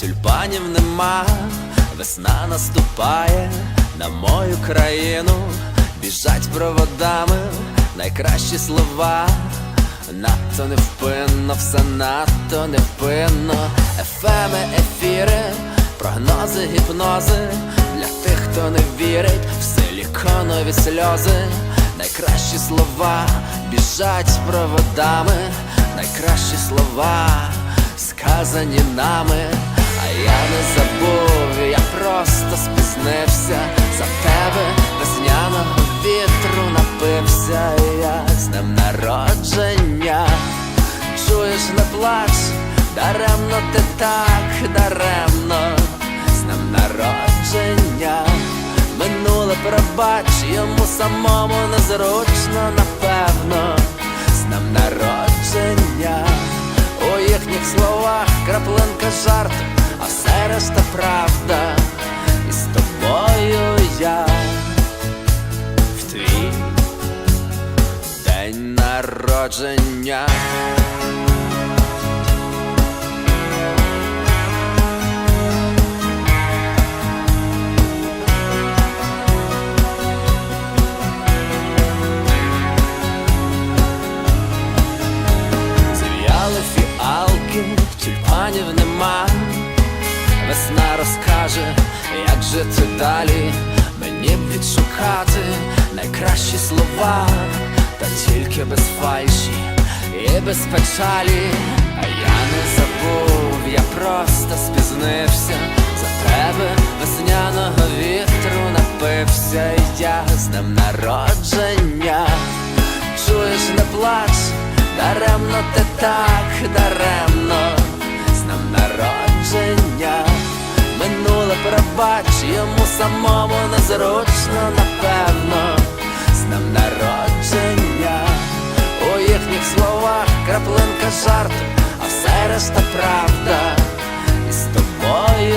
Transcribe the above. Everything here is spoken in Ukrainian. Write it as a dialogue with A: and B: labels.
A: тюльпанів нема, весна наступає на мою країну, біжать проводами найкращі слова. Надто невпинно, все надто невпинно. Ефеми, ефіри, прогнози, гіпнози. Для тих, хто не вірить, в силіконові сльози. Найкращі слова. Біжать проводами, найкращі слова сказані нами, а я не забув, я просто спізнився. За тебе весняного вітру напився. Я з днем народження. Чуєш, не плач, даремно ти так, даремно, з днем народження. Минуле пробач, йому самому незручно, напевно, жарту, а все решта правда. І з тобою я в твій день народження. Весна розкаже, як жити далі. Мені б відшукати найкращі слова, та тільки без фальші і без печалі. А я не забув, я просто спізнився за тебе весняного вітру напився, я з днем народження. Чуєш, не плач, даремно ти так, даремно, Пробач, йому самому незручно, напевно, з днем народження. У їхніх словах краплинка жарту, а все решта правда. І з тобою